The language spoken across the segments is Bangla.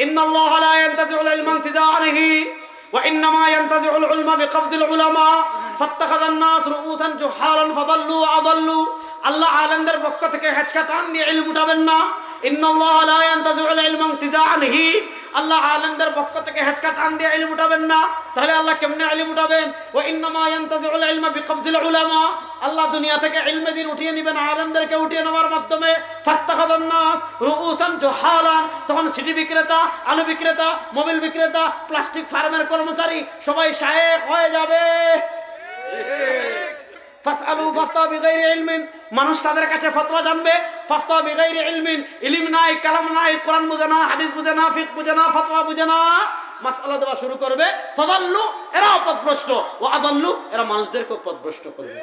إن الله لا ينتزع العلم انتزاعنه وإنما ينتزع العلم بقبض العلماء فاتخذ الناس رؤوسا جحالا فضلوا وأضلوا আল্লাহ আলেমদের পক্ষ থেকে হেঁচকা টান দিয়ে ইলম উঠাবেন না ইন্নাল্লাহ লা ইয়ান্তাজিউল ইলমা ইনতিজাআনহি আল্লাহ আলমদের পক্ষ থেকে হেঁচকা টান দিয়ে ইলম উঠাবেন না। তাহলে আল্লাহ কেমনে ইলম উঠাবেন? ওয়া ইন্নামা ইয়ান্তাজিউল ইলমা বিকবজিল উলামা। আল্লাহ দুনিয়া থেকে ইলমে দিন উঠিয়ে নেবেন আলমদেরকে উঠিয়ে নেওয়ার মাধ্যমে ফাত্তাখাদান নাস রুউসান জুহালান। তখন সিটি বিক্রেতা আলু বিক্রেতা মোবাইল বিক্রেতা প্লাস্টিক ফার্মের কর্মচারী সবাই শায়েখ হয়ে যাবে। ফাসআলু ফাফতা বিগাইরি ইলমিন। মানুষ তাদের কাছে ফতোয়া জানবে ফতোয়া বেগাই ইলমিন ইলম নাই কালাম নাই কোরআন বুঝে না হাদিস বুঝে না ফিক বুঝে না ফতোয়া বুঝে না। মাসআলা দেওয়া শুরু করবে তদাল্লু এরা অপদভ্রষ্ট ও আদাল্লু এরা মানুষদেরকে অপদভ্রষ্ট করবে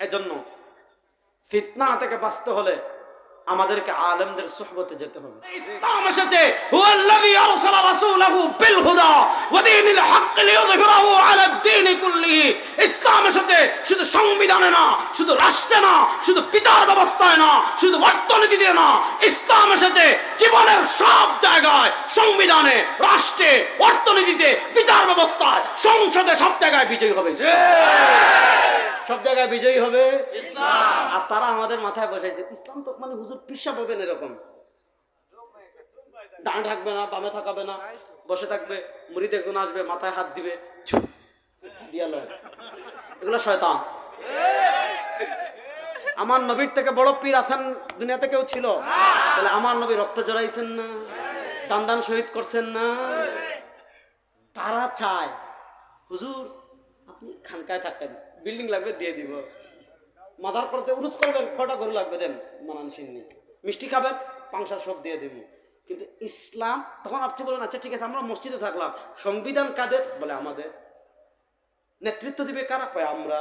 এজন্য ফিতনা থেকে বাঁচতে হলে আমাদেরকে আলেমদের সোহবতে যেতে হবে। ইসলাম এসেছে, হুয়াল্লাযী আরসালা রাসূলাহু বিল হুদা ওয়া দীনিল হক লিইয়ুযহিরাহু আলা দ্বীনি কুল্লিহি। ইসলাম এসেছে, শুধু সংবিধানে না, শুধু রাষ্ট্রে না, শুধু বিচার ব্যবস্থায় না শুধু অর্থনীতিতে না ইসলাম এসেছে জীবনের সব জায়গায় সংবিধানে রাষ্ট্রে অর্থনীতিতে বিচার ব্যবস্থায় সংসদে সব জায়গায় বিজয়ী হবে। সব জায়গায় বিজয়ী হবে? আর তারা আমাদের মাথায় বসেছে ইসলাম তো মানে হুজুর পিসা পাবেন এরকম। ডান থাকবে না বামে থাকাবে না বসে থাকবে মুড়িদ একজন আসবে মাথায় হাত দিবে। এগুলো শয়তান। আমার নবীর থেকে বড় পীর আছেন দুনিয়াতে কেউ ছিল? তাহলে আমার নবী রক্ত জড়াইছেন না? দান দান শহীদ করছেন না? তারা চায়, হুজুর, আপনি খানকায় থাকেন বিল্ডিং লাগবে, দিয়ে দিব। মাথার করতে উরুস করবেন কটা গরু লাগবে দেন মানান সিন্নি মিষ্টি খাবেন, পাংশার সব দিয়ে দিব। কিন্তু ইসলাম, তখন আপনি বলেন আচ্ছা ঠিক আছে, আমরা মসজিদে থাকলাম, সংবিধান কাদের? বলে, আমাদের। নেতৃত্ব দিবে কারা? কয়, আমরা।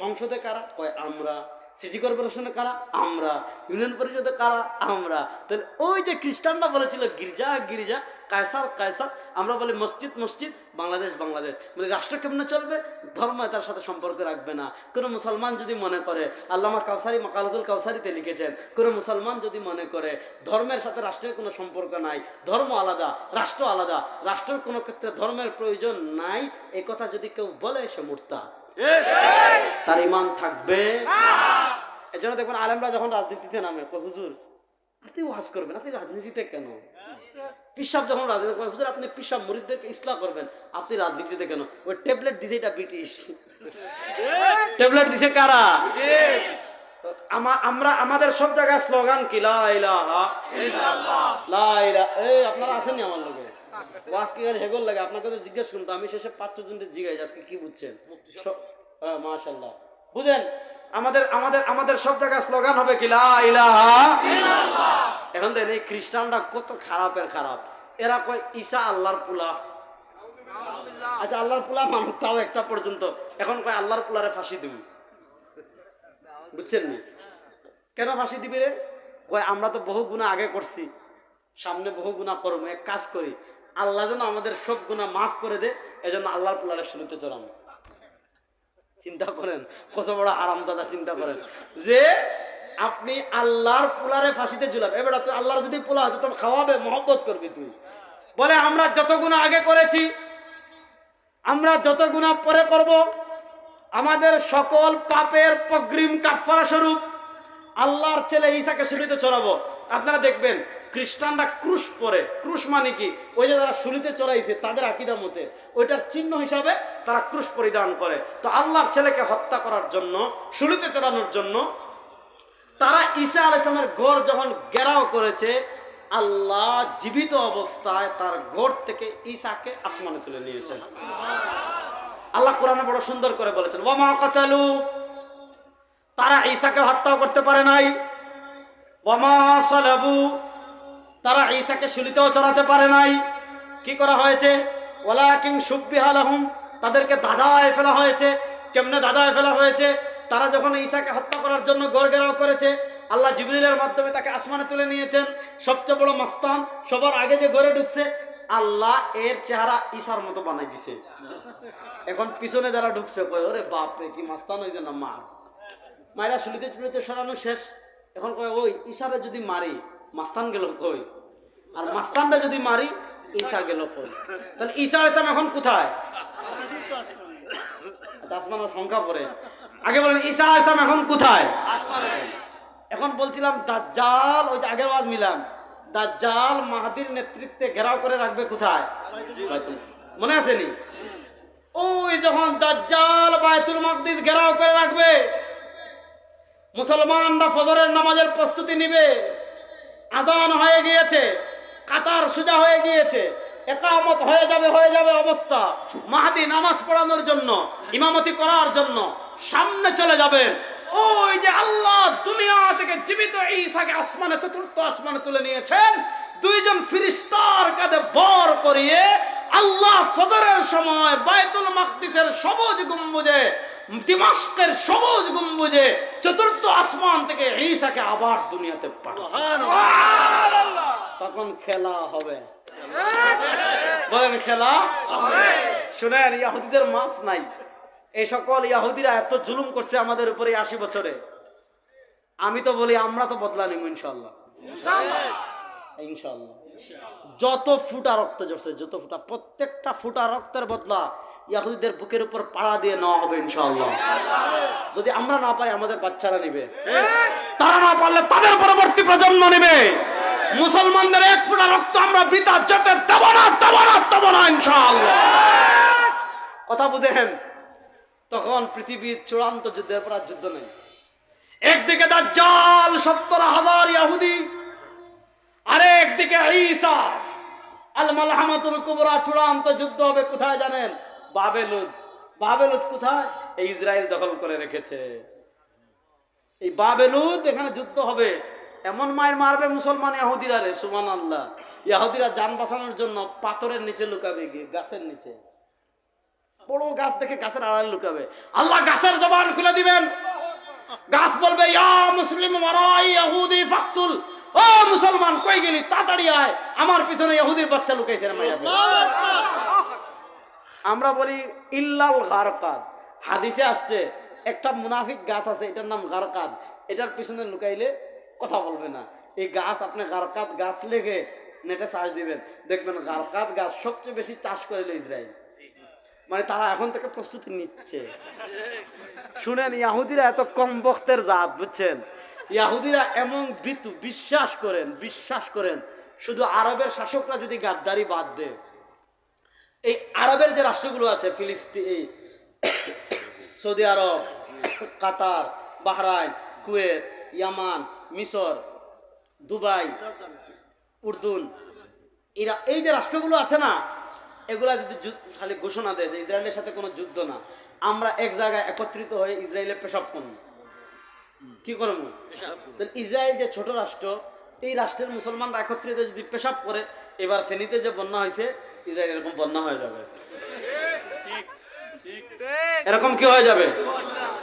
সংসদে কারা? কয়, আমরা। সিটি কর্পোরেশনে কারা? আমরা। ইউনিয়ন পরিষদে কারা? আমরা। তাহলে ওই যে খ্রিস্টানরা বলেছিল, গির্জা গির্জা, কায়সার কায়সার, আমরা বলি মসজিদ মসজিদ, বাংলাদেশ বাংলাদেশ। বলি রাষ্ট্র কেমনে চলবে? ধর্ম তার সাথে সম্পর্ক রাখবে না। কোনো মুসলমান যদি মনে করে, আল্লামা কাউসারি মাকালাতুল কাউসারিতে লিখেছেন, কোনো মুসলমান যদি মনে করে, ধর্মের সাথে রাষ্ট্রের কোনো সম্পর্ক নাই, ধর্ম আলাদা, রাষ্ট্র আলাদা, রাষ্ট্রের কোনো ক্ষেত্রে ধর্মের প্রয়োজন নাই, এ কথা যদি কেউ বলে সে মূর্তা। তার ইমান থাকবে। এই জন্য দেখবেন আলেমরা যখন রাজনীতিতে নামে হুজুর আপনি ওয়াজ করবেন আপনি রাজনীতিতে কেন? পিসাব যখন রাজনীতি করেন, হুজুর আপনি পিসাব মুরিদদেরকে ইসলাম করবেন আপনি রাজনীতিতে কেন? ওই ট্যাবলেট দিছে এটা ব্রিটিশ। ট্যাবলেট দিছে কারা? আমরা আমাদের সব জায়গায় স্লোগান কি? লা ইলাহা লা এই আপনারা আসেননি আমার লগে ওয়াজ কি আর হেগল লাগে আপনাকে তো জিজ্ঞেস করুন তো আমি শেষে পাঁচ জনকে জিজ্ঞাসা আজকে কি বুঝছেন? হ্যাঁ মাশাল্লাহ বুঝেন? আমাদের আমাদের আমাদের সব জায়গায় স্লোগান হবে কি লা ইলাহা এখন দেখেন এই খ্রিস্টানরা কত খারাপের খারাপ। এরা কয় ঈসা আল্লাহর পুলা আচ্ছা আল্লাহর পুলা মানুষ তাও একটা পর্যন্ত। এখন কয় আল্লাহর পুলারে ফাঁসি দিব বুঝছেন নি কেন ফাঁসি দিবি রে? কয় আমরা তো বহু গুণা আগে করছি সামনে বহু গুণা করব। এক কাজ করি আল্লাহ যেন আমাদের সব গুণা মাফ করে দে এজন্য আল্লাহর পুলারে শুরুতে চড়ানো চিন্তা করেন, কত বড় আরামজাদা চিন্তা করেন। যে আপনি আল্লাহর পোলারে ফাঁসিতে ঝুলাবে, এবার তুই আল্লাহর যদি পোলা হতো তোর খাওয়াবে, মহব্বত করবি তুই। বলে, আমরা যত গুণা আগে করেছি, আমরা যত গুণা পরে করব, আমাদের সকল পাপের পগ্রিম কাফারা স্বরূপ আল্লাহর ছেলে ঈসাকে শুলিতে চড়াবো। আপনারা দেখবেন, খ্রিস্টানরা ক্রুশ পরে। ক্রুশ মানে কি? ওই যে যারা শুলিতে চড়াইছে, তাদের আকিদা মতে। ওইটার চিহ্ন হিসাবে তারা ক্রুশ পরিধান করে। তো আল্লাহর ছেলেকে হত্যা করার জন্য শুলিতে চড়ানোর জন্য, তারা ঈসা আলাইসলামের গড় যখন গেরাও করেছে, আল্লাহ জীবিত অবস্থায় তার গড় থেকে ঈশাকে আসমানে তুলে নিয়েছেন। আল্লাহ কোরআনে বড় সুন্দর করে বলেছেন ওমা কাতালু তারা ঈশাকে হত্যাও করতে পারে নাই। ওমা সালাবু, তারা ঈশাকে শুলিতেও চড়াতে পারে নাই। কি করা হয়েছে? ওলা ওলাকিং সুবিহালাহুম তাদেরকে দাদায় ফেলা হয়েছে। কেমনে দাদায় ফেলা হয়েছে? তারা যখন ঈশাকে হত্যা করার জন্য গড়গেরাও করেছে, আল্লাহ জিবরিলের মাধ্যমে তাকে আসমানে তুলে নিয়েছেন। সবচেয়ে বড় মাস্তান, সবার আগে যে ঘরে ঢুকছে, আল্লাহ এর চেহারা ঈশার মতো বানাই দিছে। এখন পিছনে যারা ঢুকছে, কয়, ওরে বাপ রে কি মাস্তান হয়েছে না মা? মায়েরা শুলিতে চুলিতে সরানো শেষ। এখন কয়, ওই ঈশারে যদি মারি, মাস্তান গেল কই? আর মাস্তানটা যদি মারি, ঈশা গেল কই? তাহলে ঈশা ইসলাম এখন কোথায়? আচ্ছা আসমানের সংখ্যা পড়ে। আগে বলেন, ঈশা ইসলাম এখন কোথায়? এখন বলছিলাম, দাজ্জাল, ওই যে আগের আওয়াজ মিলাম, দাজ্জাল মাহাদির নেতৃত্বে ঘেরাও করে রাখবে কোথায়? মনে আসেনি ওই যখন দাজ্জাল বায়তুল মাকদিস ঘেরাও করে রাখবে মুসলমানরা ফজরের নামাজের প্রস্তুতি নিবে। আজান হয়ে গিয়েছে, কাতার সোজা হয়ে গিয়েছে, একামত হয়ে যাবে হয়ে যাবে অবস্থা। মাহাদি নামাজ পড়ানোর জন্য, ইমামতি করার জন্য সামনে চলে যাবেন। ওই যে আল্লাহ দুনিয়া থেকে জীবিত ঈসাকে আসমানে, চতুর্থ আসমানে তুলে নিয়েছেন। দুইজন ফিরিস্তার কাঁধে বর করিয়ে আল্লাহ ফজরের সময় বায়তুল মাকদিসের সবুজ গম্বুজে দিমাস্কের সবুজ গম্বুজে চতুর্থ আসমান থেকে ঈসাকে আবার দুনিয়াতে পাঠান তখন খেলা হবে। বলেন খেলা শুনেন ইয়াহুদিদের মাফ নাই। এই সকল ইয়াহুদিরা এত জুলুম করছে আমাদের উপরে আশি বছরে। আমি তো বলি আমরা তো বদলা নিব ইনশাল্লাহ ইনশাল্লাহ যত ফুটা রক্ত ঝরছে যত ফুটা প্রত্যেকটা ফুটা রক্তের বদলা ইয়াহুদিদের বুকের উপর পাড়া দিয়ে নেওয়া হবে ইনশাল্লাহ যদি আমরা না পাই, আমাদের বাচ্চারা নিবে। তারা না পারলে তাদের পরবর্তী প্রজন্ম নিবে। মুসলমানদের এক ফুটা রক্ত আমরা বৃথা যেতে দেব না দেব না দেব না ইনশাআল্লাহ। কথা বুঝেন? তখন পৃথিবীর চূড়ান্ত যুদ্ধের পর যুদ্ধ নেই। একদিকে দাজ্জাল, সত্তর হাজার ইয়াহুদি। আরেক দিকে ঈসা। আল মালহামাতুল কুবরা, চূড়ান্ত যুদ্ধ হবে কোথায় জানেন? বাবেলুদ বাবেলুদ কোথায়? এই ইসরায়েল দখল করে রেখেছে। এই বাবেলুদ, এখানে যুদ্ধ হবে। এমন মায়ের মারবে মুসলমান রে সুমান আল্লাহ যান বাঁচানোর জন্য পাথরের নিচে লুকাবে গিয়ে, গাছের নিচে। বড় গাছ দেখে গাছের আড়ালে লুকাবে। আল্লাহ গাছের জবান খুলে দিবেন। গাছ বলবে, ইয়া মুসলিম মারাই ইহুদি ফাকতুল। ও মুসলমান, কই গেলি? তাড়াতাড়ি আয়। আমার পিছনে ইহুদির বাচ্চা লুকাইছে মাইয়া আমরা বলি ইল্লাল গারকাদ। হাদিসে আসছে, একটা মুনাফিক গাছ আছে, এটার নাম গারকাদ। এটার পিছনে লুকাইলে কথা বলবে না। এই গাছ আপনি গারকাত গাছ লেগে নেটে চাষ দিবেন। দেখবেন গারকাত গাছ সবচেয়ে বেশি চাষ করে ইসরায়েল। মানে তারা এখন থেকে প্রস্তুতি নিচ্ছে। শুনেন, ইয়াহুদিরা এত কম বক্তের জাত, বুঝছেন? ইয়াহুদিরা এমন বিশ্বাস করেন বিশ্বাস করেন। শুধু আরবের শাসকরা যদি গাদ্দারি বাদ দেয় এই আরবের যে রাষ্ট্রগুলো আছে, ফিলিস্তিন, সৌদি আরব, কাতার, বাহরাইন, কুয়েত, ইয়ামান, মিশর, দুবাই, উর্দুন এরা এই যে রাষ্ট্রগুলো আছে না, এগুলা যদি খালি ঘোষণা দেয় যে ইসরায়েলের সাথে কোনো যুদ্ধ না, আমরা এক জায়গায় একত্রিত হয়ে ইসরায়েলের পেশাব করব। কি করব? ইসরায়েল যে ছোট রাষ্ট্র, এই রাষ্ট্রের মুসলমানরা একত্রিত যদি পেশাব করে, এবার ফেনীতে যে বন্যা হয়েছে ইসরায়েল এরকম বন্যা হয়ে যাবে। এরকম কি হয়ে যাবে?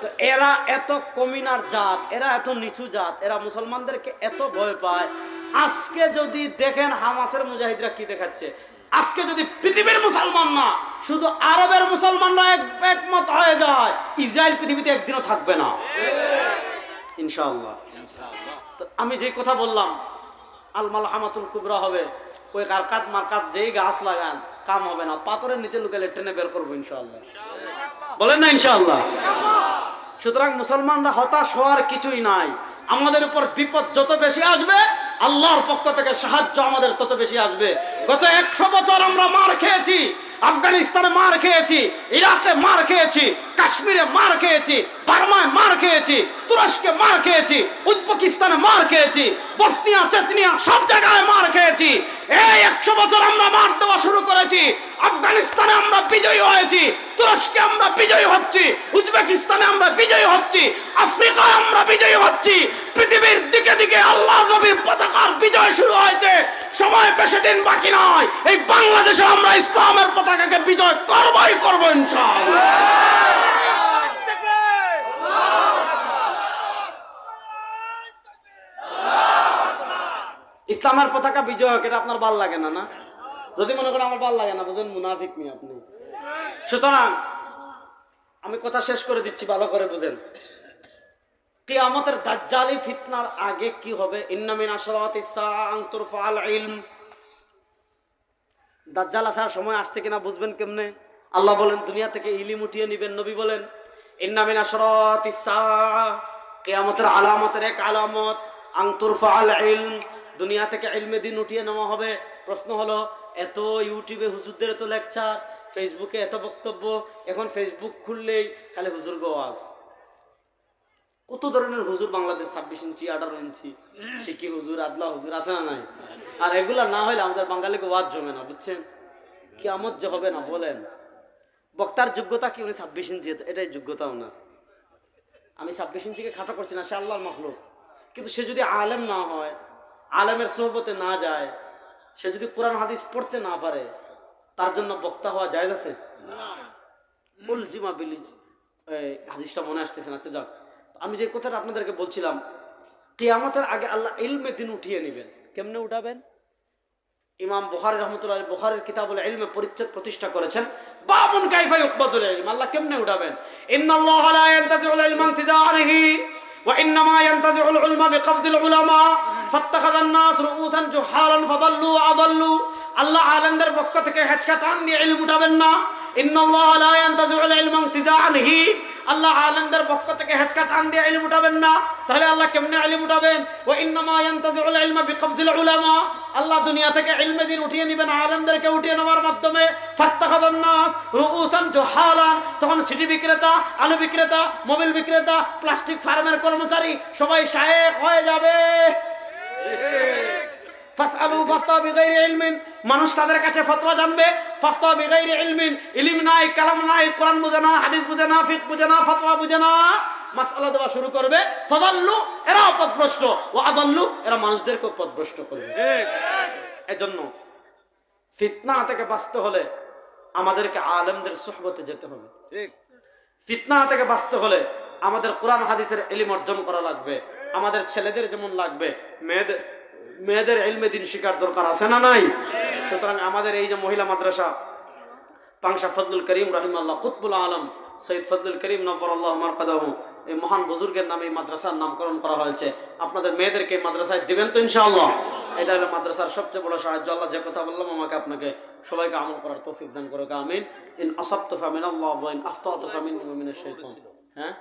তো এরা এত কমিনার জাত এরা এত নিচু জাত এরা মুসলমানদেরকে এত ভয় পায়। আজকে যদি দেখেন হামাসের মুজাহিদরা কি দেখাচ্ছে আজকে যদি পৃথিবীর মুসলমান না শুধু আরবের মুসলমানরা এক একমত হয়ে যায় ইসরায়েল পৃথিবীতে একদিনও থাকবে না। ইনশাআল্লাহ। আমি যে কথা বললাম আলমাল হামাতুল কুবরা হবে ওই কারকাত মারকাত যেই গাছ লাগান, কাম হবে না। পাথরের নিচে লুকালে টেনে বের করব ইনশাআল্লাহ। বলেন না ইনশাআল্লাহ। সুতরাং মুসলমানরা হতাশ হওয়ার কিছুই নাই। আমাদের উপর বিপদ যত বেশি আসবে, আল্লাহর পক্ষ থেকে সাহায্য আমাদের তত বেশি আসবে। গত একশো বছর আমরা মার খেয়েছি, আফগানিস্তানে মার খেয়েছি, ইরাকে মার খেয়েছি কাশ্মীরে মার খেয়েছি, বার্মায় মার খেয়েছি, তুরস্কে মার খেয়েছি, উজবেকিস্তানে মার খেয়েছি, বসনিয়া, চেচনিয়া সব জায়গায় মার খেয়েছি। এই একশো বছর আমরা মার দেওয়া শুরু করেছি। আফগানিস্তানে আমরা বিজয়ী হয়েছি, তুরস্কে আমরা বিজয়ী হচ্ছি, উজবেকিস্তানে আমরা বিজয়ী হচ্ছি, আফ্রিকায় আমরা বিজয়ী হচ্ছি। পৃথিবীর দিকে দিকে আল্লাহ নবীর পতাকার বিজয় শুরু হয়েছে। সময় বেশি দিন বাকি নয়। এই বাংলাদেশে আমরা ইসলামের পতাকাকে বিজয় করবই করব ইনশাআল্লাহ। ইসলামের পতাকা বিজয় হোক, এটা আপনার ভালো লাগে না না? যদি মনে করেন আমার ভালো লাগে না, বুঝেন, মুনাফিক নি আপনি। সুতরাং, আমি কথা শেষ করে দিচ্ছি, ভালো করে বুঝেন। কিয়ামতের দাজ্জালি ফিতনার আগে কি হবে? ইন্নামিন আশরাত ইসা আন তুরফাল ইলম। দাজ্জাল আসার সময় আসছে কিনা বুঝবেন কেমনে? আল্লাহ বলেন, দুনিয়া থেকে ইলিম উঠিয়ে নিবেন, নবী বলেন ইন্নামিন আশরাত কেয়ামতের আলামতের এক আলামত আংতুরফা আল ইলম। দুনিয়া থেকে ইলমে দিন উঠিয়ে নেওয়া হবে। প্রশ্ন হলো, এত ইউটিউবে হুজুরদের এত লেকচার ফেসবুকে এত বক্তব্য, এখন ফেসবুক খুললেই খালি হুজুর গোয়াজ কত ধরনের হুজুর বাংলাদেশ ছাব্বিশ ইঞ্চি, আঠারো ইঞ্চি? শিকি হুজুর, আদলা হুজুর আছে না নাই? আর এগুলা না হলে আমাদের বাঙালিকে ওয়াজ জমে না, বুঝছেন? কি আমত যে হবে না, বলেন। বক্তার যোগ্যতা কি? উনি ছাব্বিশ ইঞ্চি, এটাই যোগ্যতাও না। আমি ছাব্বিশ ইঞ্চিকে খাটো করছি না, সে আল্লাহর মখলুক। কিন্তু সে যদি আলেম না হয় আলেমের সোহবতে না যায় সে যদি কোরআন হাদিস পড়তে না পারে তার জন্য বক্তা হওয়া যায় আছে? বল জিমা বিলি হাদিসটা মনে আসতেছে না আচ্ছা যাক। আমি যে কথাটা আপনাদেরকে বলছিলাম কিয়ামতের আগে আল্লাহ ইলমে দিন উঠিয়ে নেবেন। কেমনে উঠাবেন? ইমাম বুখারী রহমতুল্লাহ বুখারীর কিতাবুল ইলমে পরিচ্ছেদ প্রতিষ্ঠা করেছেন বাবুন কাইফা ইউকবাতুল ইলম। আল্লাহ কেমনে উঠাবেন? ইন্নাল্লাহ লা ইয়ানতাজিউল ইলমা ইনতিজাআনিহি وإنما ينتزع العلم بقبض العلماء فاتخذ الناس رؤوسا جهالا فضلوا وأضلوا আল্লাহ আলেমদের পক্ষ থেকে হেঁচকা টান দিয়ে ইলম উঠাবেন না ইন্নাল্লাহ লা ইয়ানতাজিউল ইলমা ইনতিজাআনিহি আল্লাহ আলেমদের পক্ষ থেকে হেঁচকা টান দিয়ে ইলম উঠাবেন না। তাহলে আল্লাহ কেমনে ইলম উঠাবেন? ওয়া ইন্নামা বিকবজিল উলামা। আল্লাহ দুনিয়া থেকে ইলমে দিন উঠিয়ে নেবেন আলেমদেরকে উঠিয়ে নেওয়ার মাধ্যমে। ফাত্তাখাদান নাস রুউসান জুহালান। তখন সিডি বিক্রেতা আলু বিক্রেতা মোবাইল বিক্রেতা প্লাস্টিক ফার্মের কর্মচারী সবাই শায়েখ হয়ে যাবে। ফাসআলু ফাফতা বিগাইরি ইলমিন। মানুষ তাদের কাছে ফতোয়া জানবে ফাফতা বিগাইরি ইলমিন, ইলম নাই, কালাম নাই, কোরআন বুঝে না, হাদিস বুঝে না, ফিকহ বুঝে না, ফতোয়া বুঝে না। মাসআলা দেওয়া শুরু করবে, ফাদাল্লু এরা পথভ্রষ্ট ও আদাল্লু, এরা মানুষদেরকে পথভ্রষ্ট করবে। এজন্য ফিতনা থেকে বাঁচতে হলে আমাদেরকে আলেমদের সোহবতে যেতে হবে। ফিতনা থেকে বাঁচতে হলে আমাদের কোরআন, হাদিসের এলিম অর্জন করা লাগবে। আমাদের ছেলেদের যেমন লাগবে, মেয়েদের মেয়েদের এলমে দিন শিকার দরকার আছে না নাই? সুতরাং আমাদের এই যে মহিলা মাদ্রাসা, পাংশা ফজলুল করিম রহিম আল্লাহ কুতবুল আলম, সৈয়দ ফজলুল করিম নফর আল্লাহ মারকাদাহু, এই মহান বুজুর্গের নামে এই মাদ্রাসার নামকরণ করা হয়েছে। আপনাদের মেয়েদেরকে মাদ্রাসায় দিবেন তো ইনশাআল্লাহ। এটা হলো মাদ্রাসার সবচেয়ে বড় সাহায্য। আল্লাহ যে কথা বললাম, আমাকে আপনাকে সবাইকে আমল করার তৌফিক দান করুক, আমিন। ইন আসাবতু ফামিন আল্লাহ ইন আখতাতু হ্যাঁ?